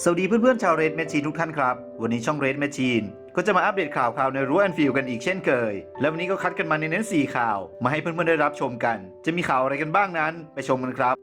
สวัสดีเพื่อนๆชาวเรดแมชชีนทุกท่านครับ วันนี้ช่องเรดแมชชีนก็จะมาอัปเดตข่าวข่าวในรั้วแอนฟิลกันอีกเช่นเคย และวันนี้ก็คัดกันมาในเน้น 4 ข่าว มาให้เพื่อนๆได้รับชมกัน จะมีข่าวอะไรกันบ้างนั้นไปชมกันครับ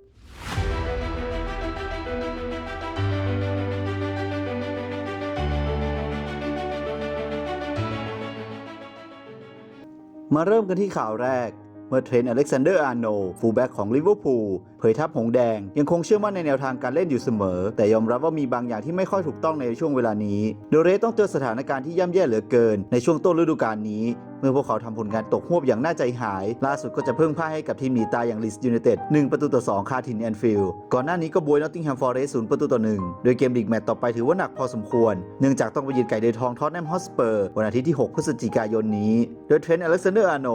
มาเริ่มกันที่ข่าวแรก เมื่อเทรนต์อเล็กซานเดอร์อาร์โนฟูลแบ็กของลิเวอร์พูลเผยทัพหงแดง ยังคงเชื่อมั่นในแนวทางการเล่นอยู่เสมอ แต่ยอมรับว่ามีบางอย่างที่ไม่ค่อยถูกต้องในช่วงเวลานี้ โดเรสต้องเจอสถานการณ์ที่ย่ำแย่เหลือเกิน ในช่วงต้นฤดูกาลนี้ เมื่อพวกเขาทำผลงานตกหวบอย่างน่าใจหาย ล่าสุดก็จะเพิ่งพ่ายให้กับทีมหนีตายอย่างลิสยู n นเต็ด1ประตูต่อ2คาทินแอนฟิลด์ก่อนหน้านี้ก็บวยนอตติงแฮมฟอร์เรสต์ประตูต่อ1โดยเกมลีกแมตต์ต่อไปถือว่าหนักพอสมควร เนื่องจากต้องไปยืนไก่เดือทองทอตแนมฮอสเปอร์วันอาทิตย์ที่ 6 พฤศจิกายนนี้ โดยเทรนต์อเล็กซานเดอร์อาร์โน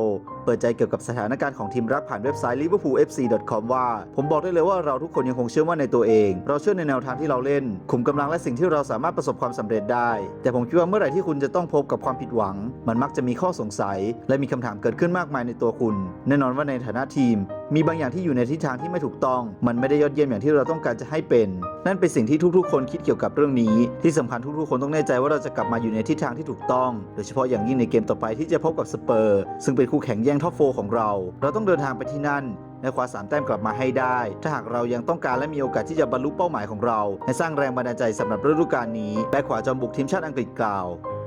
เปิดใจเกี่ยวกับสถานการณ์ของทีมรักผ่านเว็บไซต์ liverpoolfc.com ว่า ผมบอกได้เลยว่าเราทุกคนยังคงเชื่อมั่นในตัวเอง เราเชื่อในแนวทางที่เราเล่นคุมกำลังและสิ่งที่เราสามารถประสบความสำเร็จได้ แต่ผมคิดว่าเมื่อไหร่ที่คุณจะต้องพบกับความผิดหวัง มันมักจะมีข้อสงสัย และมีคำถามเกิดขึ้นมากมายในตัวคุณ แน่นอนว่าในฐานะทีม มีบางอย่างที่อยู่ในทิศทางที่ไม่ถูกต้อง มันไม่ได้ยอดเยี่ยมอย่างที่เราต้องการจะให้เป็น นั่นเป็นสิ่งที่ทุกๆ คนคิดเกี่ยวกับเรื่องนี้ ที่สำคัญทุกๆ คนต้องแน่ใจว่าเราจะกลับมาอยู่ในทิศทางที่ถูกต้อง โดยเฉพาะอย่างยิ่งในเกมต่อไปที่จะพบกับสเปอร์ ซึ่งเป็นคู่แข่งแย่งท็อปโฟของเรา เราต้องเดินทางไปที่นั่นและคว้าสามแต้มกลับมาให้ได้ ถ้าหากเรายังต้องการและมีโอกาสที่จะบรรลุเป้าหมายของเราและสร้างแรงบันดาลใจสำหรับฤดูกาลนี้ แบ็คขวาจอมบุกทีมชาติอังกฤษกล่าว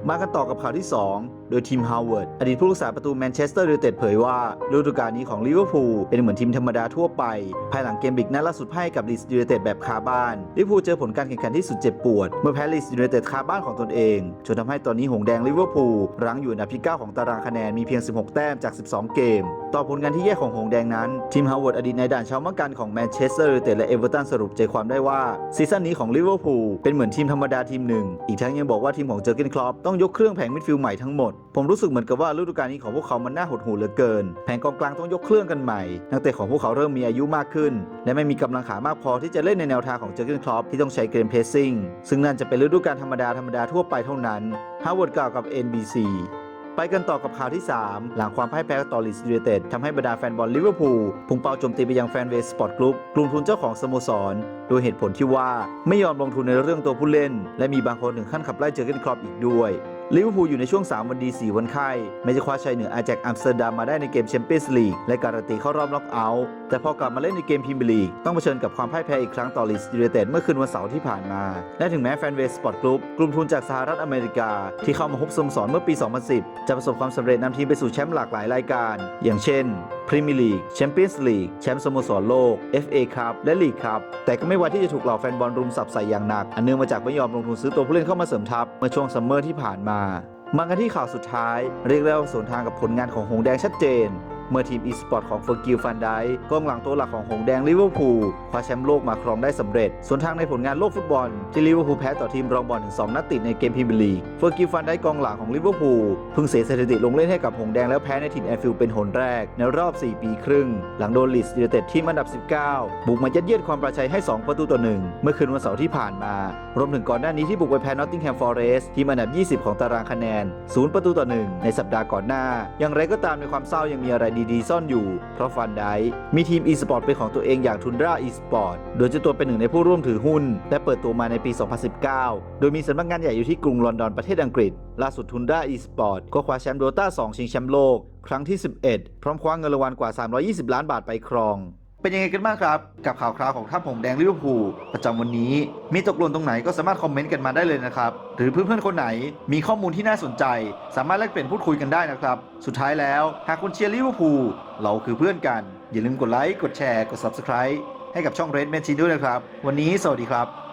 มากันต่อกับข่าวที่ 2 โดยทีมฮาวเวิร์ดอดีตผู้รักษาประตูแมนเชสเตอร์ยูไนเต็ดเผยว่าฤดูกาลนี้ของลิเวอร์พูลเป็นเหมือนทีมธรรมดาทั่วไป ภายหลังเกมบิกนัดล่าสุดพ่ายกับลีสยูไนเต็ดแบบคาบ้านลิเวอร์พูลเจอผลการแข่งขันที่สุดเจ็บปวด เมื่อแพ้ลีสยูไนเต็ดคาบ้านของตนเองจนทำให้ตอนนี้หงแดงลิเวอร์พูลรั้งอยู่อันดับที่ 9 ของตารางคะแนนมีเพียง 16 แต้มจาก 12 เกม ต่อผลงานที่แย่ของหงแดงนั้น ทีมฮาวเวิร์ดอดีตนายด่านชาวมังการของแมนเชสเตอร์ยูไนเต็ดและเอเวอร์ตันสรุปใจความได้ว่าซีซั่นนี้ของลิเวอร์พูลเป็นเหมือนทีมธรรมดาทีมหนึ่งอีกทั้งยังบอกว่าทีมของเจอร์เกนคลอปต้องยกเครื่องแผงมิดฟิลด์ใหม่ทั้งหมด ผมรู้สึกเหมือนกับว่าฤดูกาลนี้ของพวกเขามันน่าหดหู่เหลือเกิน แผงกองกลางต้องยกเครื่องกันใหม่ นักเตะของพวกเขาเริ่มมีอายุมากขึ้น และไม่มีกำลังขามากพอที่จะเล่นในแนวทางของเจอร์เกนคลอปที่ต้องใช้เกมเพรสซิ่งซึ่งนั่นจะเป็นฤดูกาลธรรมดาธรรมดาทั่วไปเท่านั้นฮาวเวิร์ดกล่าวกับ NBC ไปกันต่อกับข่าวที่ 3 หลังความพ่ายแพ้ต่อลีสยูไนเต็ดทำให้บรรดาแฟนบอลลิเวอร์พูลพุ่งเป้าโจมตีไปยังแฟนเวสสปอร์ตกรุ๊ปกลุ่มทุนเจ้าของสโมสร โดยเหตุผลที่ว่าไม่ยอมลงทุนในเรื่องตัวผู้เล่น และมีบางคนถึงขั้นขับไล่เจอร์เกนครอปอีกด้วย ลิเวอร์พูลอยู่ในช่วง 3 วันดี 4 วันไข้ ไม่จะคว้าชัยเหนืออาแจกอัมสเตอร์ดัมมาได้ในเกมแชมเปี้ยนส์ลีกและการันตีเข้ารอบน็อกเอาท์แต่พอกลับมาเล่นในเกมพรีเมียร์ลีก ต้องเผชิญกับความพ่ายแพ้อีกครั้งต่อลีสยูไนเต็ดเมื่อคืนวันเสาร์ที่ผ่านมา และถึงแม้แฟนเวสสปอร์ตกรุ๊ปกลุ่มทุนจากสหรัฐอเมริกา ที่เข้ามาฮุบสโมสรเมื่อปี 2010 จะประสบความสำเร็จนำทีมไปสู่แชมป์หลากหลายรายการ อย่างเช่น พรีเมียร์ลีกแชมเปี้ยนส์ลีกแชมป์สโมสรโลก FA คัพและลีกคับแต่ก็ไม่ว่าที่จะถูกเหล่าแฟนบอลรุมสับใส่อย่างหนัก อันเนื่องมาจากไม่ยอมลงทุนซื้อตัวผู้เล่นเข้ามาเสริมทัพเมื่อช่วงซัมเมอร์ที่ผ่านมามากันที่ข่าวสุดท้าย เรียกได้ว่าสวนทางกับผลงานของหงแดงชัดเจน เมื่อทีมอีสปอร์ตของเฟอร์กิลฟันไดกองหลังตัวหลักของหงแดงลิเวอร์พูลคว้าแชมป์โลกมาครองได้สำเร็จ ส่วนทางในผลงานโลกฟุตบอล ที่ลิเวอร์พูลแพ้ต่อทีมรองบอลถึง 2 นัดติดในเกมพรีเมียร์ลีกเฟอร์กิลฟันไดกองหลังของลิเวอร์พูลเพิ่งเสียสถิติลงเล่นให้กับหงแดงแล้วแพ้ในทีมแอนฟิลด์เป็นหนแรก ในรอบ 4 ปีครึ่ง หลังโดนลีสยูไนเต็ดทีมอันดับ 19 บุกมายัดเยียดความประชัยให้ 2 ประตูต่อหนึ่งเมื่อคืนวันเสาร์ที่ผ่านมา รวมถึงก่อนหน้านี้ที่บุกไปแพ้นอตติงแฮมฟอร์เรสต์ทีมอันดับ 20 ของตารางคะแนน 0 ประตูต่อ1ในสัปดาห์ก่อนหน้า อย่างไรก็ตามในความเศร้ายังมีอะไรดีๆ ซ่อนอยู่ เพราะฟันไดมีทีม e-sport เป็นของตัวเองอย่างทุนรา e-sport โดยเจ้าตัวเป็นหนึ่งในผู้ร่วมถือหุ้น และเปิดตัวมาในปี 2019 โดยมีสำนักงานใหญ่อยู่ที่กรุงลอนดอนประเทศอังกฤษ ล่าสุดทุนรา e-sport ก็คว้าแชมป์โดต้า2ชิงแชมป์โลก ครั้งที่ 11 พร้อมคว้าเงินรางวัลกว่า 320 ล้านบาทไปครอง เป็นยังไงกันบ้างครับ กับข่าวคราวของทัพผมแดงลิเวอร์พูลประจำวันนี้ มีตกหล่นตรงไหนก็สามารถคอมเมนต์กันมาได้เลยนะครับ หรือเพื่อนๆคนไหนมีข้อมูลที่น่าสนใจ สามารถแลกเปลี่ยนพูดคุยกันได้นะครับ สุดท้ายแล้วหากคุณเชียร์ลิเวอร์พูลเราคือเพื่อนกัน อย่าลืมกดไลค์กดแชร์กด Subscribe ให้กับช่อง Red m a n ด้วยนะครับ วันนี้สวัสดีครับ